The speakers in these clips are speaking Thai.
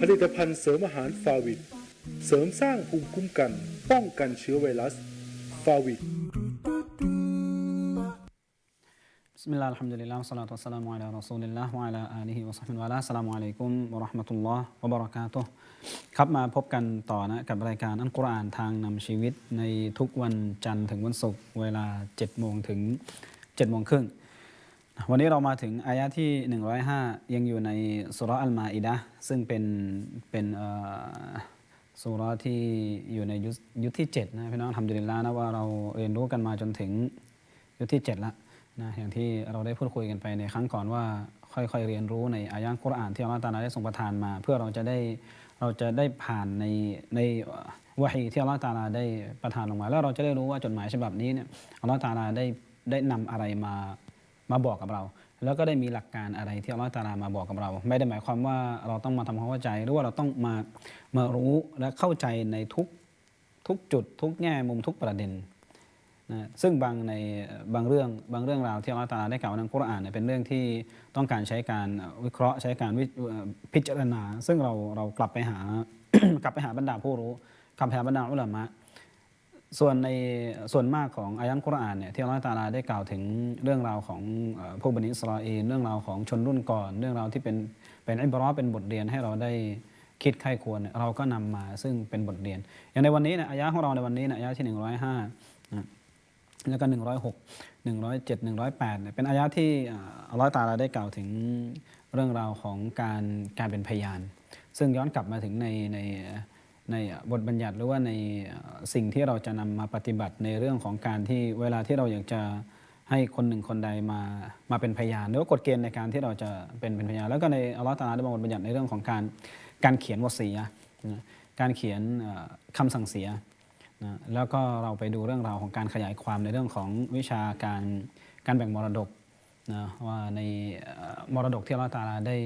ผลิตภัณฑ์เสริมอาหารฟาวิดเสริมสร้างภูมิคุ้มกัน ป้องกันเชื้อไวรัส ฟาวิดบิสมิลลาฮิลฮ์มดุลิลลาฮิสลาตุสลามุอะลัยรอซูลิลลาฮ์วะอะลาอาลีฮิวะซัฮบิวะลาสลามุอะลัยกุมวะราะห์มะตุลลอฮ์วะบะเราะกาตุฮ์ครับมาพบกันต่อนะกับรายการอัลกุรอานทางนำชีวิตในทุกวันจันทร์ถึงวันศุกร์เวลา7โมงถึง7โมงครึ่ง วันนี้เรามาถึงอายะที่ 105 ยังอยู่ในสุราอัลมาอิดะซึ่งเป็นเป็นสุราที่อยู่ในยุคยุที่7นะพี่น้องทำดุลิลลานะว่าเราเรียนรู้กันมาจนถึงยุคที่7แล้วนะอย่างที่เราได้พูดคุยกันไปในครั้งก่อนว่าค่อยๆเรียนรู้ในอายะห์กุรอานที่อัลลอฮฺตาลาได้ทรงประทานมา เพื่อเราจะได้เราจะได้ผ่านในในวะฮีที่อัลลอฮฺตาลาได้ประทานลงมา แล้วเราจะได้รู้ว่าจดหมายฉบับนี้เนี่ยอัลลอฮฺตาลาได้ได้นำอะไรมา มาบอกกับเรา แล้วก็ได้มีหลักการอะไรที่อัลลอฮฺตาลามาบอกกับเรา ไม่ได้หมายความว่าเราต้องมาทำความเข้าใจ หรือว่าเราต้องมามารู้และเข้าใจในทุกทุกจุด ทุกแง่มุมทุกประเด็นนะซึ่งบางในบางเรื่องบางเรื่องราวที่อัลลอฮฺตาลาได้กล่าวในคุรานเนี่ยเป็นเรื่องที่ต้องการใช้การวิเคราะห์ใช้การพิจารณา ซึ่งเราเรากลับไปหากลับไปหาบรรดาผู้รู้กลับไปหาบรรดาอุลามะ ส่วนในส่วนมากของอายันกุรอานเนี่ยที่อัลลอฮฺตาลาได้กล่าวถึงเรื่องราวของพวกบันิสราเอลเรื่องราวของชนรุ่นก่อน เรื่องราวที่เป็นเป็นอิบรอเป็นบทเรียนให้เราได้คิดใคร่ควรเราก็นำมาซึ่งเป็นบทเรียน อย่างในวันนี้เนี่ยอายะของเราในวันนี้เนี่ยอายะที่ 105นะแล้วก็ 106 107 108เนี่ยเป็นอายะที่อัลลอฮฺตาลาได้กล่าวถึงเรื่องราวของการการเป็นพยาน ซึ่งย้อนกลับมาถึงในใน ในบทบัญญัติหรือว่าในสิ่งที่เราจะนำมาปฏิบัติในเรื่องของการที่เวลาที่เราอยากจะให้คนหนึ่งคนใดมามาเป็นพยานหรือว่ากฎเกณฑ์ในการที่เราจะเป็นเป็นพยานแล้วก็ในอัลลอฮฺตาลาได้บอกบทบัญญัติในเรื่องของการการเขียนวสียะห์นะการเขียนเอ่อคำสั่งเสียนะแล้วก็เราไปดูเรื่องราวของการขยายความในเรื่องของวิชาการการแบ่งมรดกนะว่าในมรดกที่อัลลอฮฺตาลาได้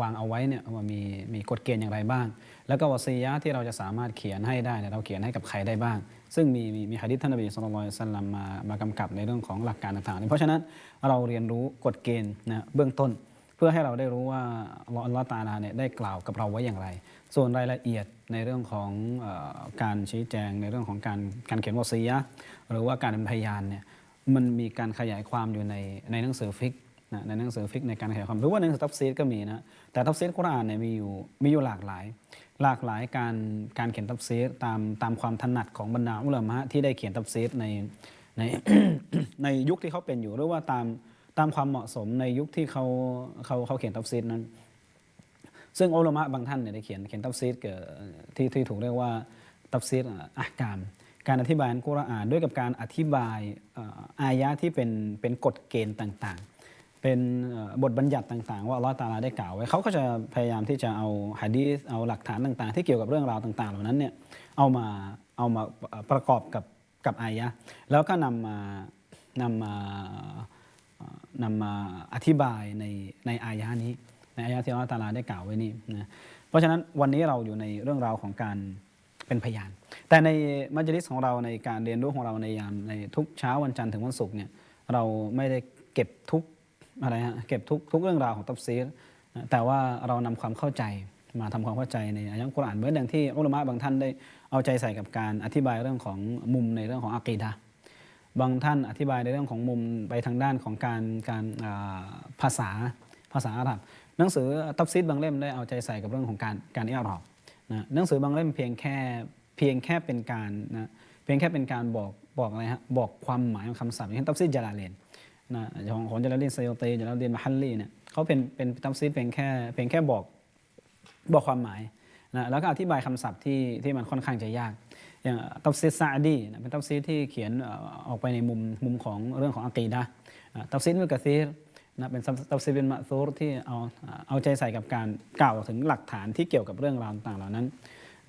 วางเอาไว้เนี่ยว่ามีมีกฎเกณฑ์อย่างไรบ้าง แล้วก็วสียะที่เราจะสามารถเขียนให้ได้เราเขียนให้กับใครได้บ้าง ซึ่งมีมีมีฮะดิษท่านนบีสุลต่านละสัลลัมมามากำกับในเรื่องของหลักการต่างๆ เพราะฉะนั้นเราเรียนรู้กฎเกณฑ์นะเบื้องต้น เพื่อให้เราได้รู้ว่าอัลลอฮฺตาลาเนี่ยได้กล่าวกับเราไว้อย่างไร ส่วนรายละเอียดในเรื่องของอการชี้แจงในเรื่องของการการเขียนวสียะหรือว่าการเป็นพยานเนี่ยมันมีการขยายความอยู่ในในหนังสือฟิกนะในหนังสือฟิกในการขยายความหรือว่าในหนังสือทัฟซีรก็มีนะแต่ทัฟซีรกุรอานเนี่ยมีอยู่มีอยู่หลากหลาย หลากหลายการการเขียนทัฟซีรตามตามความถนัดของบรรดาอุลามะที่ได้เขียนทัฟซีรในในในยุคที่เขาเป็นอยู่หรือว่าตามตามความเหมาะสมในยุคที่เขาเขาเขาเขียนทัฟซีรนั้น ซึ่งอุลามะบางท่านเนี่ยได้เขียนเขียนตัฟซีรเกิดที่ที่ถูกเรียกว่าตัฟซีรอะกามการอธิบายอัลกุรอานด้วยกับการอธิบายอายะที่เป็นเป็นกฎเกณฑ์ต่าง เป็นบทบัญญัติต่างๆ ว่าอัลลอฮฺตาลาได้กล่าวไว้เขาก็จะพยายามที่จะเอาฮะดีเอาหลักฐานต่างๆ ที่เกี่ยวกับเรื่องราวต่าง ๆ เหล่านั้นเนี่ยเอามาเอามาประกอบกับกับอายะแล้วก็นำมานำมานำมาอธิบายในในอายะนี้ในอายะที่อัลลอฮฺตาลาได้กล่าวไว้นี่นะเพราะฉะนั้นวันนี้เราอยู่ในเรื่องราวของการเป็นพยาน แต่ในมัจลิสของเราในการเรียนรู้ของเราในยามในทุกเช้าวันจันทร์ถึงวันศุกร์เนี่ยเราไม่ได้เก็บทุก อะไรฮะเก็บทุกทุกเรื่องราวของตัฟซีรแต่ว่าเรานำความเข้าใจมาทำความเข้าใจในอายะกุรอานเหมือนอย่างที่อุลามะบางท่านได้เอาใจใส่กับการอธิบายเรื่องของมุมในเรื่องของอะกีดะบางท่านอธิบายในเรื่องของมุมไปทางด้านของการการภาษาภาษาอาหรับ หนังสือตัฟซีดบางเล่มได้เอาใจใส่กับเรื่องของการการอิอรอบนะหนังสือบางเล่มเพียงแค่เพียงแค่เป็นการนะเพียงแค่เป็นการบอกบอกอะไรฮะบอกความหมายของคำศัพท์อย่างเช่นตัฟซีดจาลาเลน นะของของจาลาเลนไซโยเตจาลาเลนมาฮัลลีเนี่ยเขาเป็นเป็นตัฟซีดเพียงแค่เพียงแค่บอกบอกความหมายนะแล้วก็อธิบายคำศัพท์ที่ที่มันค่อนข้างจะยาก อย่างตัฟซีรซาดีนะเป็นตัฟซีรที่เขียนออกไปในมุมมุมของเรื่องของอะกีดะห์อะตัฟซีรมุกะซีรนะเป็นตัฟซีรเป็นมะซูรที่เอาเอาใจใส่กับการกล่าวถึงหลักฐานที่เกี่ยวกับเรื่องราวต่างๆเหล่านั้น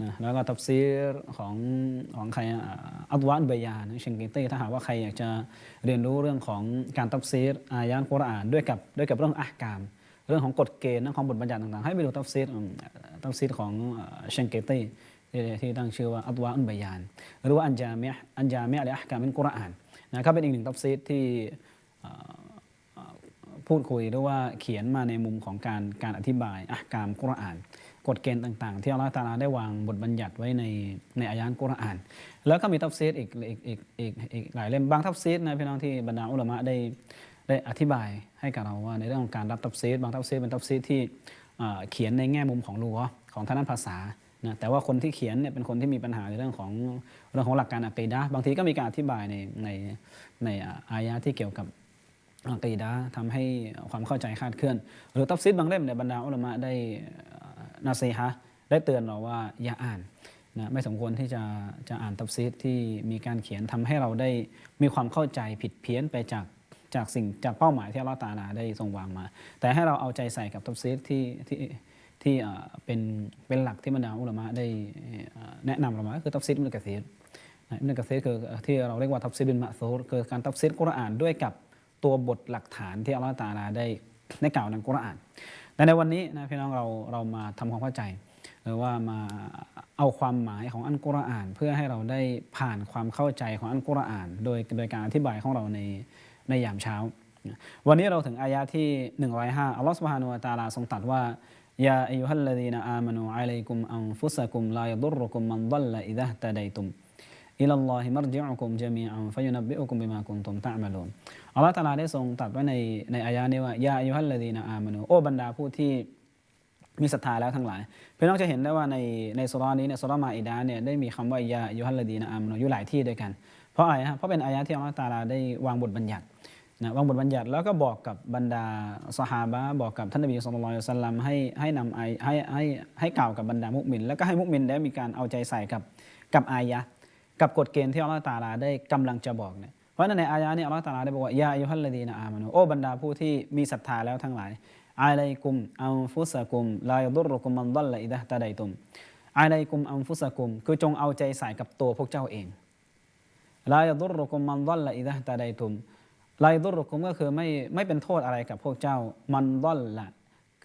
นะแล้วก็ตัฟซีรของของใครอะอัลวานเบยานเชงกิตี้ถ้าหากว่าใครอยากจะเรียนรู้เรื่องของการตัฟซีรอายานกุรอานด้วยกับด้วยกับเรื่องอะห์กามเรื่องของกฎเกณฑ์เรื่องของบทบัญญัติต่างๆ ให้ไปดูตัฟซีรอืมตัฟซีรของเชงเกตีที่ที่ตั้งชื่อว่าอัตวาอุนบยาน หรือว่าอันจามิยะอันจามิยะห์อัลอะห์กามินกุรอานนะก็เป็นอีกหนึ่งตัฟซีรที่พูดคุยหรือว่าเขียนมาในมุมของการการอธิบายอะกามกุรอาน กฎเกณฑ์ต่างๆ ที่อัลลอฮฺตาลาได้วางบทบัญญัติไว้ในในอายานกุรอาน แล้วก็มีทัฟซีรอีกอีกอีกอีกอีกหลายเล่มบางทัฟซีรนะพี่น้องที่บรรดาอุลามะได้ได้อธิบายให้กับเราว่าในเรื่องของการรับทัฟซีรบางทัฟซีรเป็นทัฟซีรที่เขียนในแง่มุมของลัวะห์ของทางด้านภาษานะแต่ว่าคนที่เขียนเนี่ยเป็นคนที่มีปัญหาในเรื่องของเรื่องของหลักการอะกีดะบางทีก็มีการอธิบายในในในอายะที่เกี่ยวกับอักีดะทำให้ความเข้าใจคลาดเคลื่อน หรือตัฟซิดบางเล่มในยบรรดาอุลามะได้ นาซีฮะได้เตือนเราว่าอย่าอ่านนะไม่สมควรที่จะจะอ่านตัฟซิดที่มีการเขียนทำให้เราได้มีความเข้าใจผิดเพี้ยนไปจากจากสิ่งจากเป้าหมายที่อัลลอฮฺตาลาได้ทรงวางมา แต่ให้เราเอาใจใส่กับตัฟซิดที่ที่ที่เอ่อเป็นเป็นหลักที่บรรดาอุลามะได้แนะนำเรามาก็คือตัฟซิดมุลกะซีรนะอิบนุกะซีรคือที่เราเรียกว่าทัฟซีรบินมะซูรคือการทัฟซีรกุรอานด้วยกับตัวบทหลักฐานที่อัลลอฮฺตาลาได้ได้กล่าวในกุรอาน แต่ในวันนี้นะพี่น้องเราเรามาทำความเข้าใจ หรือว่ามาเอาความหมายของอันกุรอาน เพื่อให้เราได้ผ่านความเข้าใจของอันกุรอาน โดยโดยการอธิบายของเราในในยามเช้า วันนี้เราถึงอายะที่ 105อัลลอฮฺสุบฮานุวะตาลาทรงตรัสว่ายาอายุฮัลลดีนอามานูอะลัยกุมอันฟุสะกุมลายดุรุกุมมันดัลละอิดะฮ์ตะดัยตุม อิลลอฮิมารจิอุกุมจามีอันฟะยุนับบิอุกุมบิมากุนตุมตะอ์มะลูนอัลลอฮฺตาลาได้ทรงตรัสไว้ในในอายะนี้ว่ายาอายุฮัลลดีนอามานูโอ้บรรดาผู้ที่มีศรัทธาแล้วทั้งหลายพี่น้องจะเห็นได้ว่าในในสุรานี้เนี่ยสุรามาอิดาเนี่ยได้มีคำว่ายาอายุฮัลลดีนอามานูอยู่หลายที่ด้วยกัน เพราะอะไรฮะเพราะเป็นอายะที่อัลลอฮฺตาลาได้วางบทบัญญัตินะวางบทบัญญัติแล้วก็บอกกับบรรดาสหาบะบอกกับท่านนบีสุลต่านสัลลัมให้ให้นำไอให้ให้ให้กล่าวกับบรรดามุมิน แล้วก็ให้มุมินได้มีการเอาใจใส่กับกับอายะ กับกฎเกณฑ์ที่อัลลอฮฺตาลาได้กำลังจะบอกเนี่ยเพราะฉะนั้นในอายะนี้อัลลอฮฺตาลาได้บอกว่ายาอายุฮัลลดีนะอามานุโอ้บรรดาผู้ที่มีศรัทธาแล้วทั้งหลายอาลัยกุมอัมฟุสะกุมลายดุรุกุมมันดัลละอิดะตะไดตุมอาลัยกุมอัมฟุสะกุม คือจงเอาใจใส่กับตัวพวกเจ้าเองลายดุรุกุมมันดัลละอิดะตะไดตุมลายดุรุกุมก็คือไม่ไม่เป็นโทษอะไรกับพวกเจ้ามันดัลละ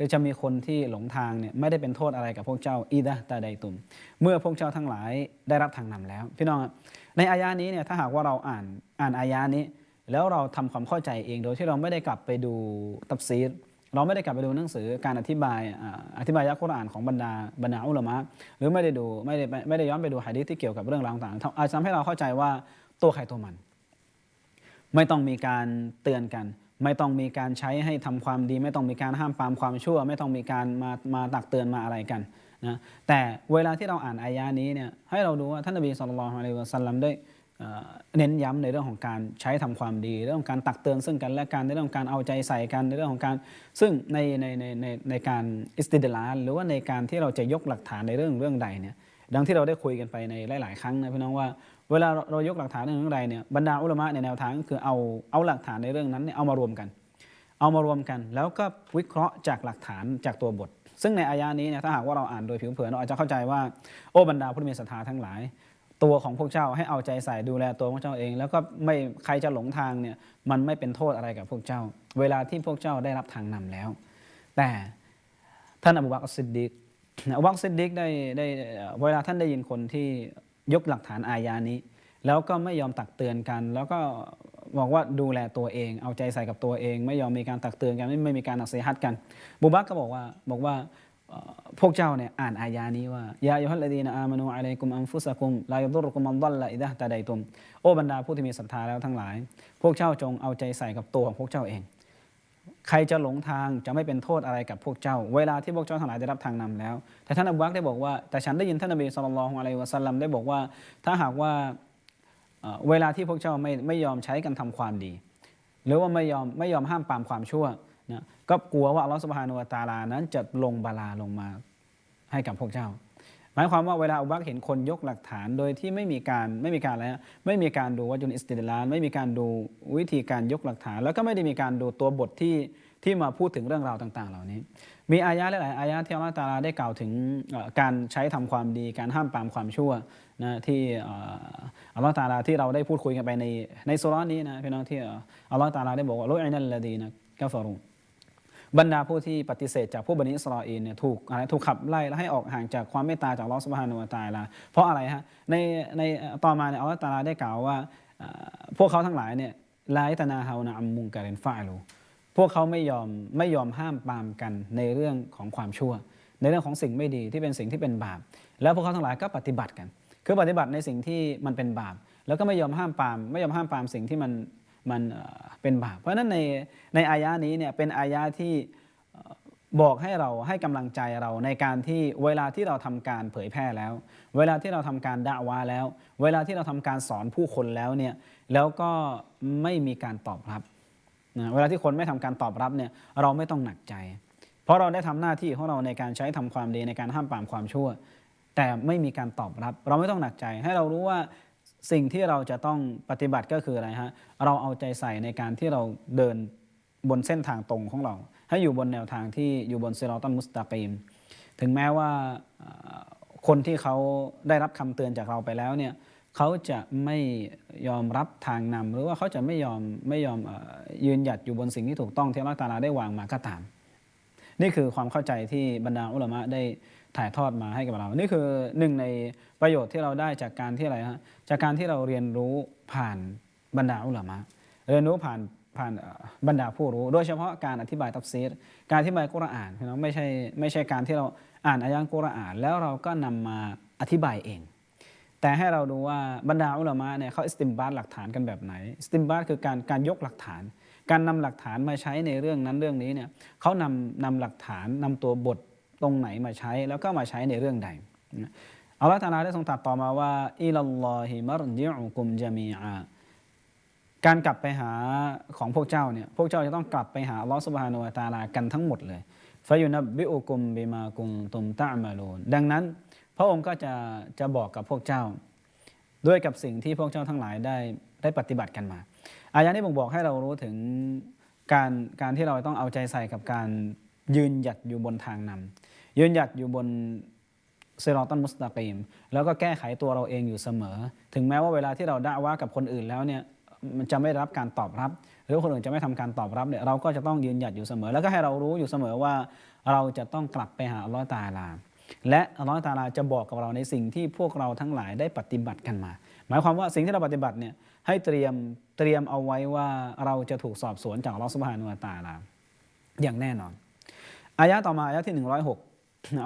คือจะมีคนที่หลงทางเนี่ยไม่ได้เป็นโทษอะไรกับพวกเจ้าอีดะตะไดตุม เมื่อพวกเจ้าทั้งหลายได้รับทางนำแล้ว พี่น้องในอายานี้เนี่ยถ้าหากว่าเราอ่านอ่านอายานี้ แล้วเราทำความเข้าใจเองโดยที่เราไม่ได้กลับไปดูตับซีดเราไม่ได้กลับไปดูหนังสือการอธิบายอธิบายยักษ์กุรอานของบรรดาบรรดาอุลามะหรือไม่ได้ดูไม่ได้ไม่ได้ย้อนไปดูหะดีษที่เกี่ยวกับเรื่องราวต่างๆอาจจะทำให้เราเข้าใจว่าตัวใครตัวมัน ไม่ต้องมีการเตือนกัน ไม่ต้องมีการใช้ให้ทำความดี ไม่ต้องมีการห้ามปามความชั่ว ไม่ต้องมีการมามาตักเตือนมาอะไรกันนะแต่เวลาที่เราอ่านอายานี้เนี่ยให้เราดูว่าท่านนบีสุลต่านอะลัยวะสัลลัมได้เน้นย้ำในเรื่องของการใช้ทำความดี เรื่องของการตักเตือนซึ่งกันและกันในเรื่องของการเอาใจใส่กันในเรื่องของการซึ่งในในในในในการอิสติดลาหรือว่าในการที่เราจะยกหลักฐานในเรื่องเรื่องใดเนี่ยดังที่เราได้คุยกันไปในหลาย ๆ ครั้งนะพี่น้องว่า เวลาเรายกหลักฐานเรื่องใดเนี่ยบรรดาอุลามะในแนวทางก็คือเอาเอาหลักฐานในเรื่องนั้นเนี่ยเอามารวมกัน เอามารวมกัน แล้วก็วิเคราะห์จากหลักฐานจากตัวบท ซึ่งในอายานี้เนี่ยถ้าหากว่าเราอ่านโดยผิวเผินเราอาจจะเข้าใจว่าโอ้บรรดาผู้มีศรัทธาทั้งหลาย ตัวของพวกเจ้าให้เอาใจใส่ดูแลตัวของเจ้าเอง แล้วก็ไม่ใครจะหลงทางเนี่ยมันไม่เป็นโทษอะไรกับพวกเจ้า เวลาที่พวกเจ้าได้รับทางนำแล้ว แต่ท่านอบูบักรอัสซิดดิกอบูบักรอัสซิดดิกได้ได้เวลาท่านได้ยินคนที่ ยกหลักฐานอายานี้ แล้วก็ไม่ยอมตักเตือนกัน แล้วก็บอกว่าดูแลตัวเอง เอาใจใส่กับตัวเอง ไม่ยอมมีการตักเตือนกันไม่ไม่มีการนักเสียฮัดกันบูบักก็บอกว่าบอกว่าพวกเจ้าเนี่ยอ่านอายานี้ว่ายาอัยฮัลลดีนอามานูอะลัยกุมอันฟุสะกุมลายดุรุกุมมันดัลละอิดะตะไดตุมโอ้บรรดาผู้ที่มีศรัทธาแล้วทั้งหลาย พวกเจ้าจงเอาใจใส่กับตัวของพวกเจ้าเอง ใครจะหลงทางจะไม่เป็นโทษอะไรกับพวกเจ้า เวลาที่พวกเจ้าทั้งหลายได้รับทางนำแล้ว แต่ท่านอับูบักรได้บอกว่า แต่ฉันได้ยินท่านนบีสุลต่านละฮ์อะลัยวะสัลลัมได้บอกว่า ถ้าหากว่าเวลาที่พวกเจ้าไม่ไม่ยอมใช้กันทำความดี หรือว่าไม่ยอมไม่ยอมห้ามปามความชั่วนะก็กลัวว่าอัลลอฮฺสุบฮานุวะตาลานั้นจะลงบาลาลงมาให้กับพวกเจ้า หมายความว่าเวลาอุบักเห็นคนยกหลักฐานโดยที่ไม่มีการไม่มีการอะไรไม่มีการดูวัจุนอิสติดลานไม่มีการดูวิธีการยกหลักฐาน แล้วก็ไม่ได้มีการดูตัวบทที่ที่มาพูดถึงเรื่องราวต่าง ๆ เหล่านี้ มีอายะหลายอายะที่อัลลอฮฺตาลาได้กล่าวถึงการใช้ทำความดี การห้ามปรามความชั่วนะที่อัลลอฮฺตาลาที่เราได้พูดคุยกันไปในในสุรานี้นะพี่น้องที่อัลลอฮฺตาลาได้บอกว่าลุอินัลลดีนะกาฟรุ บรรดาผู้ที่ปฏิเสธจากผู้บันิสราเอลเนี่ยถูกอะไรถูกขับไล่และให้ออกห่างจากความเมตตาจากลอสุบฮานุวะตะอาลาเพราะอะไรฮะในในต่อมาเนี่ยอัลลอฮฺตาลาได้กล่าวว่าพวกเขาทั้งหลายเนี่ยไลตนาฮาวนะอัมมุงการินฟาลูพวกเขาไม่ยอมไม่ยอมห้ามปามกันในเรื่องของความชั่ว ในเรื่องของสิ่งไม่ดีที่เป็นสิ่งที่เป็นบาป แล้วพวกเขาทั้งหลายก็ปฏิบัติกัน คือปฏิบัติในสิ่งที่มันเป็นบาป แล้วก็ไม่ยอมห้ามปาม ไม่ยอมห้ามปามสิ่งที่มัน มันเป็นบาปเพราะฉะนั้นในในอายะนี้เนี่ยเป็นอายะที่บอกให้เราให้กำลังใจเราในการที่เวลาที่เราทำการเผยแพร่แล้ว เวลาที่เราทำการด่าวาแล้ว เวลาที่เราทำการสอนผู้คนแล้วเนี่ยแล้วก็ไม่มีการตอบรับนะเวลาที่คนไม่ทำการตอบรับเนี่ยเราไม่ต้องหนักใจ เพราะเราได้ทำหน้าที่ของเราในการใช้ทำความดีในการห้ามปรามความชั่ว แต่ไม่มีการตอบรับ เราไม่ต้องหนักใจให้เรารู้ว่า สิ่งที่เราจะต้องปฏิบัติก็คืออะไรฮะเราเอาใจใส่ในการที่เราเดินบนเส้นทางตรงของเรา ให้อยู่บนแนวทางที่อยู่บนเซรอตันมุสตากีมถึงแม้ว่าคนที่เขาได้รับคำเตือนจากเราไปแล้วเนี่ยเขาจะไม่ยอมรับทางนำหรือว่าเขาจะไม่ยอมไม่ยอมยืนหยัดอยู่บนสิ่งที่ถูกต้องที่อัลลอฮฺตาลาได้วางมาก็ตาม นี่คือความเข้าใจที่บรรดาอุลามะได้ ถ่ายทอดมาให้กับเรา นี่คือหนึ่งในประโยชน์ที่เราได้จากการที่อะไรฮะจากการที่เราเรียนรู้ผ่านบรรดาอุลามะเรียนรู้ผ่านผ่านบรรดาผู้รู้ โดยเฉพาะการอธิบายตัฟซีรการอธิบายกุรอานพี่น้องไม่ใช่ไม่ใช่การที่เราอ่านอายะห์กุรอาน แล้วเราก็นำมาอธิบายเอง แต่ให้เราดูว่าบรรดาอุลามะเนี่ยเขาอิสติมบาตหลักฐานกันแบบไหนอิสติมบาตคือการการยกหลักฐาน การนำหลักฐานมาใช้ในเรื่องนั้นเรื่องนี้เนี่ยเขานำนำหลักฐานนำตัวบท ตรงไหนมาใช้แล้วก็มาใช้ในเรื่องใดอัลลอฮฺตาลาได้ทรงตรัสต่อมาว่าอิลลอฮิมารจิอุกุมจามีอาการกลับไปหาของพวกเจ้าเนี่ยพวกเจ้าจะต้องกลับไปหาอัลลอฮฺสุบฮานุวะตาลากันทั้งหมดเลยฟายุนับบิอุกุมบิมากุมตุมตะมาลูนดังนั้น พระองค์ก็จะจะบอกกับพวกเจ้า ด้วยกับสิ่งที่พวกเจ้าทั้งหลายได้ได้ปฏิบัติกันมาอายะนี้บ่งบอกให้เรารู้ถึงการการที่เราต้องเอาใจใส่กับการยืนหยัดอยู่บนทางนำ ยืนหยัดอยู่บนเซรอตันมุสตากีม แล้วก็แก้ไขตัวเราเองอยู่เสมอ ถึงแม้ว่าเวลาที่เราด่าว่ากับคนอื่นแล้วเนี่ยมันจะไม่รับการตอบรับ หรือคนอื่นจะไม่ทำการตอบรับเนี่ยเราก็จะต้องยืนหยัดอยู่เสมอ แล้วก็ให้เรารู้อยู่เสมอว่าเราจะต้องกลับไปหาอัลลอฮฺตาลา และอัลลอฮฺตาลาจะบอกกับเราในสิ่งที่พวกเราทั้งหลายได้ปฏิบัติกันมา หมายความว่าสิ่งที่เราปฏิบัติเนี่ยให้เตรียมเตรียมเอาไว้ว่าเราจะถูกสอบสวนจากอัลลอฮฺสุบฮานุวะตาลา อย่างแน่นอนอายะต่อมาอายะที่ 106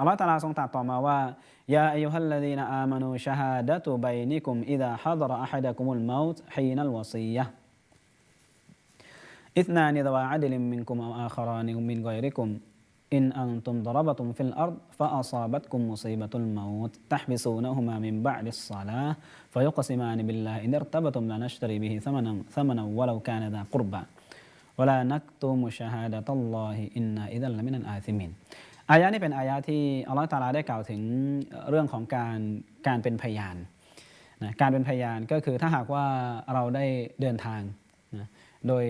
อัลลอฮฺตะอาลาทรงตรัสต่อมาว่ายาอายุฮัลลดีนอามานูชะฮาดะตุบัยนิกุมอิดะฮัดรอะฮัดะกุมุลเมาต์ฮีนัลวะซียะ اثنان ذوى عدل منكم أو آخران من غيركم إن أنتم ضربتم في الأرض فأصابتكم مصيبة الموت تحبسونهما من بعد الصلاة فيقسمان بالله إن ارتبتم لنشتري به ثمنا ثمنا ولو كان ذا قربى ولا نكتم شهادة الله إنا إذا لمن الآثمين อายะนี้เป็นอายะที่อัลลอฮฺตาลาได้กล่าวถึงเรื่องของการการเป็นพยานนะการเป็นพยานก็คือถ้าหากว่าเราได้เดินทางนะโดย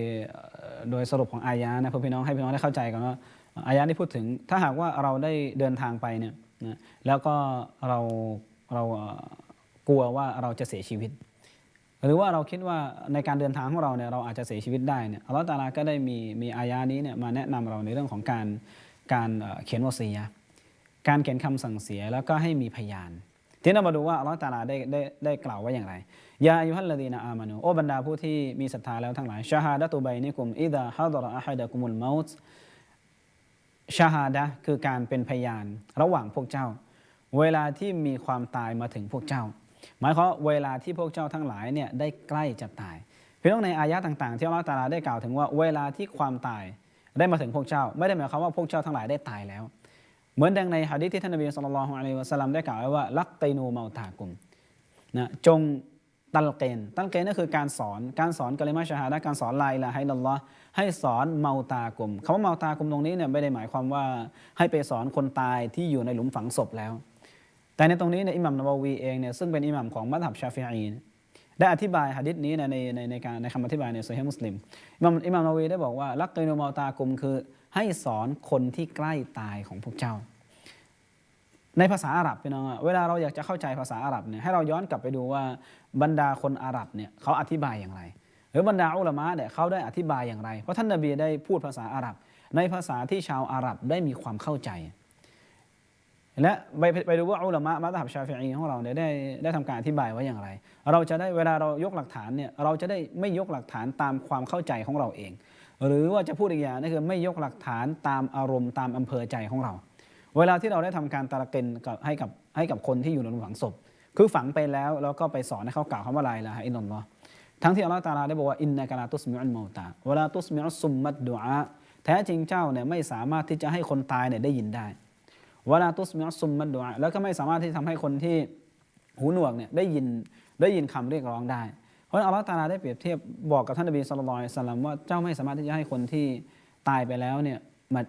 โดยสรุปของอายะนะเพื่อพี่น้องให้พี่น้องได้เข้าใจกันว่าอายะที่พูดถึงถ้าหากว่าเราได้เดินทางไปเนี่ยนะแล้วก็เราเรากลัวว่าเราจะเสียชีวิต หรือว่าเราคิดว่าในการเดินทางของเราเนี่ยเราอาจจะเสียชีวิตได้เนี่ยอัลลอฮฺตาลาก็ได้มีมีอายานี้เนี่ยมาแนะนำเราในเรื่องของการ การเขียนวสียะการเขียนคำสั่งเสียแล้วก็ให้มีพยาน ทีนี้เรามาดูว่าอัลลอฮฺตาลาได้ได้ได้กล่าวไว้อย่างไรยาอายุฮัลลดีนะอามานูโอบรรดาผู้ที่มีศรัทธาแล้วทั้งหลายชาฮาดะตุบัยนิกุมอิดะฮัดรอะฮัดะกุมุลมาต์ชาฮาดะคือการเป็นพยาน ระหว่างพวกเจ้า เวลาที่มีความตายมาถึงพวกเจ้า หมายความเวลาที่พวกเจ้าทั้งหลายเนี่ยได้ใกล้จะตายพี่น้องในอายะต่าง ๆ ที่อัลลอฮฺตาลาได้กล่าวถึงว่าเวลาที่ความตาย ได้มาถึงพวกเจ้า ไม่ได้หมายความว่าพวกเจ้าทั้งหลายได้ตายแล้ว เหมือนดังในหะดีษที่ท่านนบีสุลต่านละฮ์อะลัยวะสัลลัมได้กล่าวไว้ว่าลักไตนูเมาตากุมนะจงตัลเกนตัลเกนก็คือการสอน การสอนกะลิมาชาฮาดะการสอนลาอิละอิลลัลอฮ์ให้สอนเมาตากุมคำว่าเมาตากุมตรงนี้เนี่ยไม่ได้หมายความว่าให้ไปสอนคนตายที่อยู่ในหลุมฝังศพแล้ว แต่ในตรงนี้เนี่ยอิหมัมนบวีเองเนี่ยซึ่งเป็นอิหมัมของมัธยับชาฟิอีน ได้อธิบายหะดิษนี้ในในในการในคำอธิบายในโซฮีฮ์มุสลิมอิหมัมอิมัมนาวีได้บอกว่าลักเตนูมาตากุมคือให้สอนคนที่ใกล้ตายของพวกเจ้า ในภาษาอาหรับพี่น้องเวลาเราอยากจะเข้าใจภาษาอาหรับเนี่ยให้เราย้อนกลับไปดูว่าบรรดาคนอาหรับเนี่ยเขาอธิบายอย่างไร หรือบรรดาอุลามะเนี่ยเขาได้อธิบายอย่างไร เพราะท่านนบีได้พูดภาษาอาหรับ ในภาษาที่ชาวอาหรับได้มีความเข้าใจ และไปไปไปดูว่าอุลามะมัธยับชาฟิอีของเราเนี่ยได้ได้ทำการอธิบายไว้อย่างไร เราจะได้เวลาเรายกหลักฐานเนี่ยเราจะได้ไม่ยกหลักฐานตามความเข้าใจของเราเอง หรือว่าจะพูดอีกอย่างนึงคือไม่ยกหลักฐานตามอารมณ์ตามอำเภอใจของเรา เวลาที่เราได้ทำการตะละเกนกับให้กับให้กับคนที่อยู่ในหลุมฝังศพ คือฝังไปแล้วแล้วก็ไปสอนให้เขากล่าวคำว่าลาอิลาฮะอิลลัลลอฮ์ทั้งที่อัลลอฮฺตะอาลาได้บอกว่าอินนักลาตุสมิอุลเมาตาเวลาตุสมิอุสซุมมัดดุอาแท้จริงเจ้าเนี่ยไม่สามารถที่จะให้คนตายเนี่ยได้ยินได้ วลาตุสมิอุสซุมมัดดุอาแล้วก็ไม่สามารถที่ทำให้คนที่หูหนวกเนี่ยได้ยินได้ยินคำเรียกร้องได้ เพราะนั้นอัลลอฮฺตาลาได้เปรียบเทียบบอกกับท่านนบีสุลต่านสลัมว่าเจ้าไม่สามารถที่จะให้คนที่ตายไปแล้วเนี่ยมา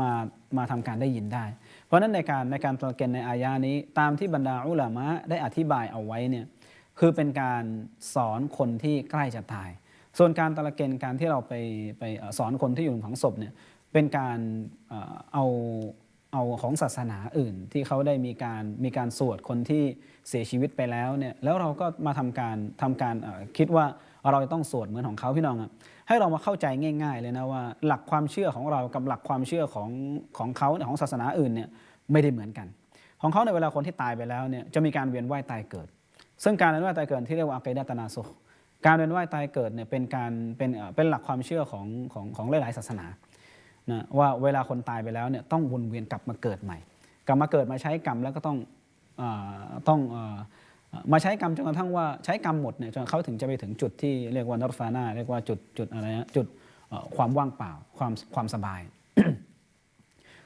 มามาทำการได้ยินได้ เพราะฉะนั้นในการในการตระเกนในอายานี้ ตามที่บรรดาอุลามะได้อธิบายเอาไว้เนี่ยคือเป็นการสอนคนที่ใกล้จะตาย ส่วนการตระเกนการที่เราไปไปสอนคนที่อยู่ในฝังศพเนี่ยเป็นการเอา เอาของศาสนาอื่น ที่เขาได้มีการมีการสวดคนที่เสียชีวิตไปแล้วเนี่ยแล้วเราก็มาทำการทำการคิดว่าเราจะต้องสวดเหมือนของเขาพี่น้องอะให้เรามาเข้าใจง่าย ๆ เลยนะว่า หลักความเชื่อของเรากับหลักความเชื่อของของเขาของศาสนาอื่นเนี่ยไม่ได้เหมือนกัน ของเขาในเวลาคนที่ตายไปแล้วเนี่ยจะมีการเวียนว่ายตายเกิด ซึ่งการเวียนว่ายตายเกิดที่เรียกว่าอักดะตนาสุขการเวียนว่ายตายเกิดเนี่ยเป็นการเป็นเอ่อเป็นหลักความเชื่อของของของหลายๆศาสนา นะว่าเวลาคนตายไปแล้วเนี่ยต้องวนเวียนกลับมาเกิดใหม่ กลับมาเกิดมาใช้กรรมแล้วก็ต้องอต้องอมาใช้กรรมจนกระทั่งว่าใช้กรรมหมดเนี่ยจนเขาถึงจะไปถึงจุดที่เรียกว่านรฟานาเรียกว่าจุดจุดอะไรนะจุดความว่างเปล่าความความสบาย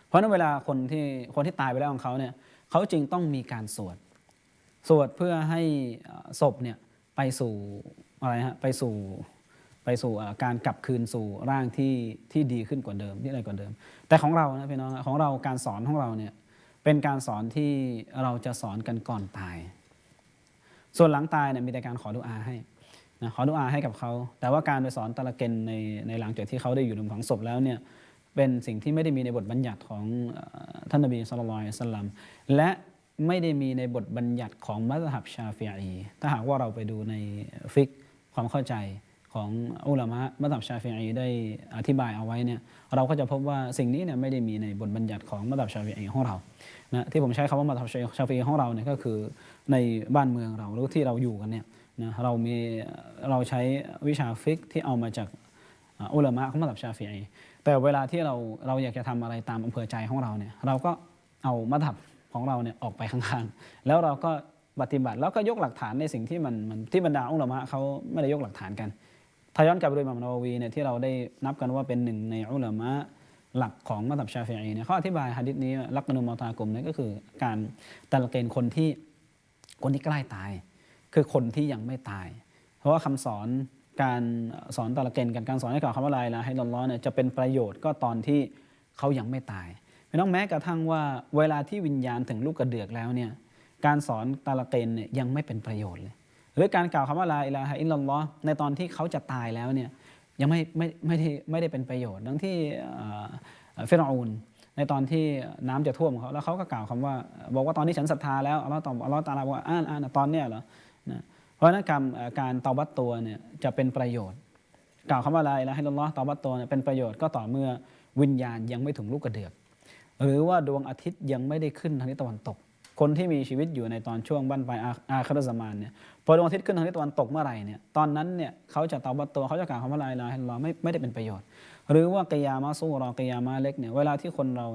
เพราะนั้นเวลาคนที่คนที่ตายไปแล้วของเขาเนี่ยเขาจึงต้องมีการสวด สวดเพื่อให้ศพเนี่ยไปสู่อะไรฮะไปสู่ ไปสู่การกลับคืนสู่ร่างที่ที่ดีขึ้นกว่าเดิมที่อะไรกว่าเดิม แต่ของเรานะพี่น้องของเราการสอนของเราเนี่ยเป็นการสอนที่เราจะสอนกันก่อนตาย ส่วนหลังตายเนี่ยมีแต่การขอดุอาให้นะขอดุอาให้กับเขา แต่ว่าการไปสอนตะละเกนในในหลังจากที่เขาได้อยู่ในฝังศพแล้วเนี่ยเป็นสิ่งที่ไม่ได้มีในบทบัญญัติของท่านนบีสุลต่านสลัมและไม่ได้มีในบทบัญญัติของมัซฮับชาฟิอีถ้าหากว่าเราไปดูในฟิกความเข้าใจ ของอุลามะมัซฮับชาฟิอีได้อธิบายเอาไว้เนี่ยเราก็จะพบว่าสิ่งนี้เนี่ยไม่ได้มีในบทบัญญัติของมัซฮับชาฟิอีของเรานะที่ผมใช้คำว่ามัธยมชาฟีของเราเนี่ยก็คือในบ้านเมืองเราหรือที่เราอยู่กันเนี่ยนะเรามีเราใช้วิชาฟิกที่เอามาจากอุลามะของมัธยมชาฟีแต่เวลาที่เราเราอยากจะทำอะไรตามอำเภอใจของเราเนี่ยเราก็เอามัธยมของเราเนี่ยออกไปข้างๆแล้วเราก็ปฏิบัติแล้วก็ยกหลักฐานในสิ่งที่มันมันที่บรรดาอุลามะเขาไม่ได้ยกหลักฐานกัน ถ้าย้อนกลับไปดูอิหมามนาวีเนี่ยที่เราได้นับกันว่าเป็นหนึ่งในอุลามะหลักของมัธยมชาฟีอีเนี่ยเขาอธิบายฮะดิษนี้ลักนุมอตากลมเนี่ยก็คือการตะลเกณฑ์คนที่คนที่ใกล้ตาย คือคนที่ยังไม่ตาย เพราะว่าคำสอนการสอนตะลเกณฑ์กันการสอนให้กล่าวคำว่าลาอิละให้ลอฮ์เนี่ยจะเป็นประโยชน์ก็ตอนที่เขายังไม่ตายไม่ต้องแม้กระทั่งว่าเวลาที่วิญญาณถึงลูกกระเดือกแล้วเนี่ยการสอนตะลเกณฑ์เนี่ยยังไม่เป็นประโยชน์เลย หรือการกล่าวคำว่าลาอิลาฮะอิลลัลลอฮ์ในตอนที่เขาจะตายแล้วเนี่ยยังไม่ไม่ไม่ได้ไม่ได้เป็นประโยชน์ดังที่เฟรอานในตอนที่น้ำจะท่วมเขาแล้วเขาก็กล่าวคำว่า บอกว่าตอนนี้ฉันศรัทธาแล้วอัลลอฮ์ตอบอัลลอฮ์ตาลาบอกว่าอ่านอ่านตอนเนี้ยเหรอนะเพราะนั้นการเอ่อการตอบัตตัวเนี่ยจะเป็นประโยชน์ กล่าวคำว่าลาอิลาฮะอิลลัลลอฮ์ตอบัตตัวเนี่ยเป็นประโยชน์ก็ต่อเมื่อวิญญาณยังไม่ถึงลูกกระเดือก หรือว่าดวงอาทิตย์ยังไม่ได้ขึ้นทางทิศตะวันตก คนที่มีชีวิตอยู่ในตอนช่วงบั้นปลายอาคารสมานเนี่ยพอดวงอาทิตย์ขึ้นทางทิศตะวันตกเมื่อไหร่เนี่ยตอนนั้นเนี่ยเขาจะตอบัตตัวเขาจะกล่าวคำว่าลาอิลาฮะอิลลอไม่ไม่ได้เป็นประโยชน์ หรือว่ากิยามะสู้รอกิยามะเล็กเนี่ยเวลาที่คนเรา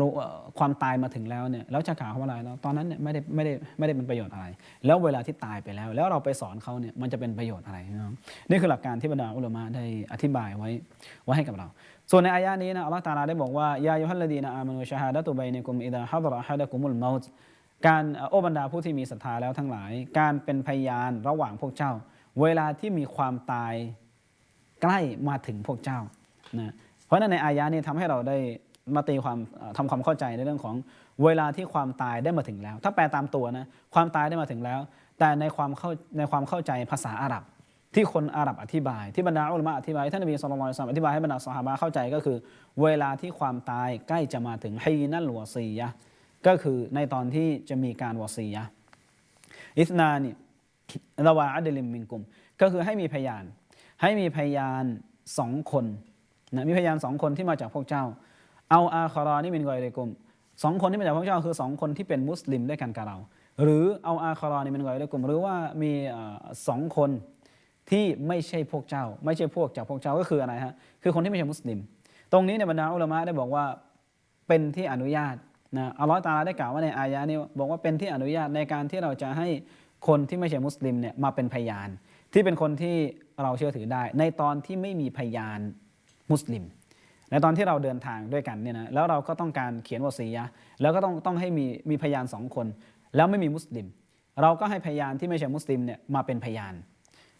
รู้ความตายมาถึงแล้วเนี่ยแล้วจะกล่าวคำว่าอะไรแล้วตอนนั้นเนี่ยไม่ได้ไม่ได้ไม่ได้เป็นประโยชน์อะไร แล้วเวลาที่ตายไปแล้ว แล้วเราไปสอนเขาเนี่ยมันจะเป็นประโยชน์อะไรนะครับนี่คือหลักการที่บรรดาอุลามะได้อธิบายไว้ไว้ให้กับเรา ส่วนในอายะนี้นะอัลลอฮฺตาลาได้บอกว่ายายุฮัลลดีนะอามานุชะฮาดะตุบัยนิกุมอิดะฮัดรอฮะดะกุมุลเมาต์การเอ่อโอบรรดาผู้ที่มีศรัทธาแล้วทั้งหลาย การเป็นพยานระหว่างพวกเจ้า เวลาที่มีความตายใกล้มาถึงพวกเจ้านะเพราะฉะนั้นในอายะนี้ทำให้เราได้มาตีความเอ่อทำความเข้าใจในเรื่องของเวลาที่ความตายได้มาถึงแล้ว ถ้าแปลตามตัวนะความตายได้มาถึงแล้ว แต่ในความเข้าในความเข้าใจภาษาอาหรับ ที่คนอาหรับอธิบาย ที่บรรดาอุลามะอธิบายท่านนบีสุลต่านอธิบายให้บรรดาสหายเข้าใจก็คือ เวลาที่ความตายใกล้จะมาถึงฮีนัลวอซียะก็คือในตอนที่จะมีการวอซียะอิสนานี่ระวาอัดลิมมิงกุม ก็คือให้มีพยาน ให้มีพยานสองคนนะมีพยานสองคนที่มาจากพวกเจ้า เอาอาคารอนี่มินกอยเลกุมสองคนที่มาจากพวกเจ้าคือสองคนที่เป็นมุสลิมด้วยกันกับเรา หรือเอาอาคารอนี่มินกอยเลกุม หรือว่ามีสองคน ที่ไม่ใช่พวกเจ้า ไม่ใช่พวกจากพวกเจ้าก็คืออะไรฮะคือคนที่ไม่ใช่มุสลิม ตรงนี้ในบรรดาอุลามะได้บอกว่าเป็นที่อนุญาตนะอัลลอฮฺตาลาได้กล่าวว่าในอายะนี้บอกว่าเป็นที่อนุญาตในการที่เราจะให้คนที่ไม่ใช่มุสลิมเนี่ยมาเป็นพยาน ที่เป็นคนที่เราเชื่อถือได้ ในตอนที่ไม่มีพยานมุสลิมในตอนที่เราเดินทางด้วยกันเนี่ยนะแล้วเราก็ต้องการเขียนวสียะแล้วก็ต้องต้องให้มีมีพยานสองคน แล้วไม่มีมุสลิม เราก็ให้พยานที่ไม่ใช่มุสลิมเนี่ยมาเป็นพยาน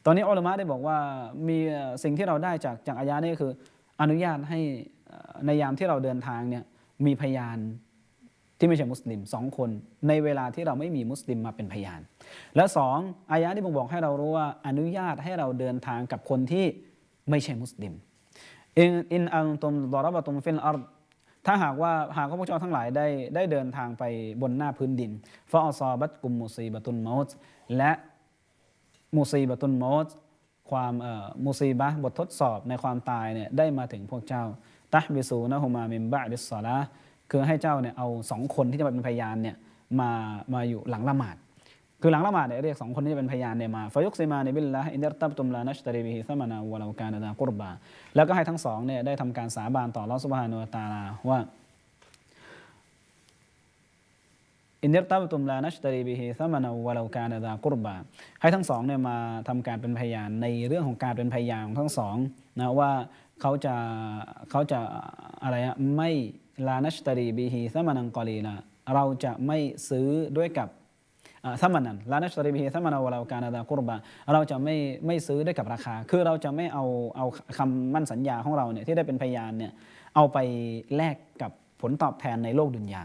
ตอนนี้อัลลอฮ์ได้บอกว่ามีสิ่งที่เราได้จากจากอายะนี้ก็คือ อนุญาตให้ในยามที่เราเดินทางเนี่ยมีพยานที่ไม่ใช่มุสลิมสองคน ในเวลาที่เราไม่มีมุสลิมมาเป็นพยาน และสองอายะที่บ่งบอกให้เรารู้ว่าอนุญาตให้เราเดินทางกับคนที่ไม่ใช่มุสลิมอินอินอันตุมดอรบะตุมฟิลอาร์ดถ้าหากว่าหากพวกเจ้าทั้งหลายได้ได้เดินทางไปบนหน้าพื้นดินฟาอซอบัตกุมมุซีบะตุนมอสและ มุซีบะตุนมอสความมุซีบะบททดสอบในความตายเนี่ยได้มาถึงพวกเจ้าตัฮบิซูนะฮุมามิมบะดิสซอลาห์คือให้เจ้าเนี่ยเอาสองคนที่จะมาเป็นพยานเนี่ยมามาอยู่หลังละหมาด คือหลังละหมาดเนี่ยเรียกสองคนที่จะเป็นพยานเนี่ยมาฟยุกซิมาในบิลละอินเดรตับตุมลานัชตรีบิฮิซามานาวะลาการดากุรบา แล้วก็ให้ทั้งสองเนี่ยได้ทำการสาบานต่อลอสุบฮานุตาลาว่า อินเดตับตุมลานัชตรีบิฮิซามานาวะลาการดากุรบา ให้ทั้งสองเนี่ยมาทำการเป็นพยานในเรื่องของการเป็นพยานของทั้งสองนะว่าเขาจะเขาจะอะไรอะไม่ลานัชตรีบิฮิซามานังกอลีละเราจะไม่ซื้อด้วยกับถ้ามันนั้นลานัชตรีบิฮิถ้ามันเอาเราการอาดากุรบา เราจะไม่ไม่ซื้อได้กับราคา คือเราจะไม่เอาเอาคำมั่นสัญญาของเราเนี่ยที่ได้เป็นพยานเนี่ยเอาไปแลกกับผลตอบแทนในโลกดุนยา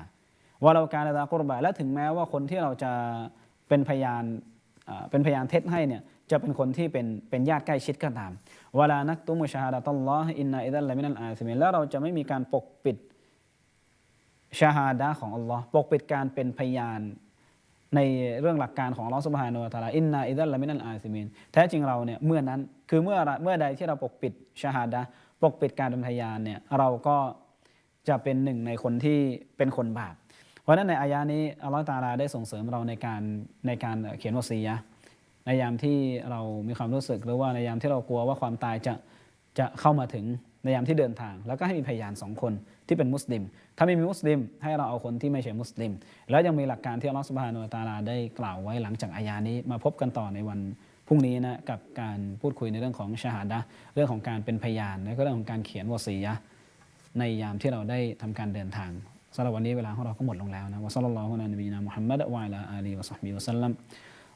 ว่าเราการอาดากุรบาและถึงแม้ว่าคนที่เราจะเป็นพยานเป็นพยานเท็จให้เนี่ยจะเป็นคนที่เป็นเป็นญาติใกล้ชิดก็ตามเวลานักตุมุชาดะตัลลอฮ์อินนาอิดัลลามินัลอาซิมินแล้วเราจะไม่มีการปกปิดชาฮาดะของอัลลอฮ์ปกปิดการเป็นพยานในเรื่องหลักการของลอสุบฮานุวะตลาอินนาอิดัลละมินัลอาซิมินแท้จริงเราเนี่ยเมื่อนั้นคือเมื่อเมื่อใดที่เราปกปิดชาฮาดะปกปิดการเป็นพยานเนี่ยเราก็จะเป็นหนึ่งในคนที่เป็นคนบาป เพราะฉะนั้นในอายะนี้อัลลอฮฺตาลาได้ส่งเสริมเราในการในการเขียนวสียะในยามที่เรามีความรู้สึกหรือว่าในยามที่เรากลัวว่าความตายจะจะเข้ามาถึงในยามที่เดินทาง แล้วก็ให้มีพยานสองคนที่เป็นมุสลิม ถ้าไม่มีมุสลิม ให้เราเอาคนที่ไม่ใช่มุสลิม แล้วยังมีหลักการที่อัลลอฮฺสุบฮานุตาลาได้กล่าวไว้หลังจากอายานี้มาพบกันต่อในวันพรุ่งนี้นะกับการพูดคุยในเรื่องของชาฮาดะเรื่องของการเป็นพยานและก็เรื่องของการเขียนวสียะในยามที่เราได้ทำการเดินทาง สำหรับวันนี้เวลาของเราก็หมดลงแล้วนะวะซัลลัลลอฮุอะลานบีนามุฮัมมัดวะอะลาอาลีวะซอฮบิวะสัลลัม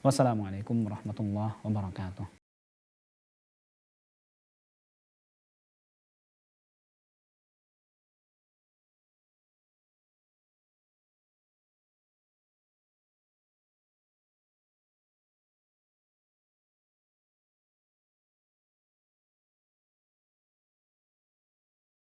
วะสสลามุอะลัยกุมวะเราะห์มะตุลลอฮ์วะบะเราะกาตุฮ์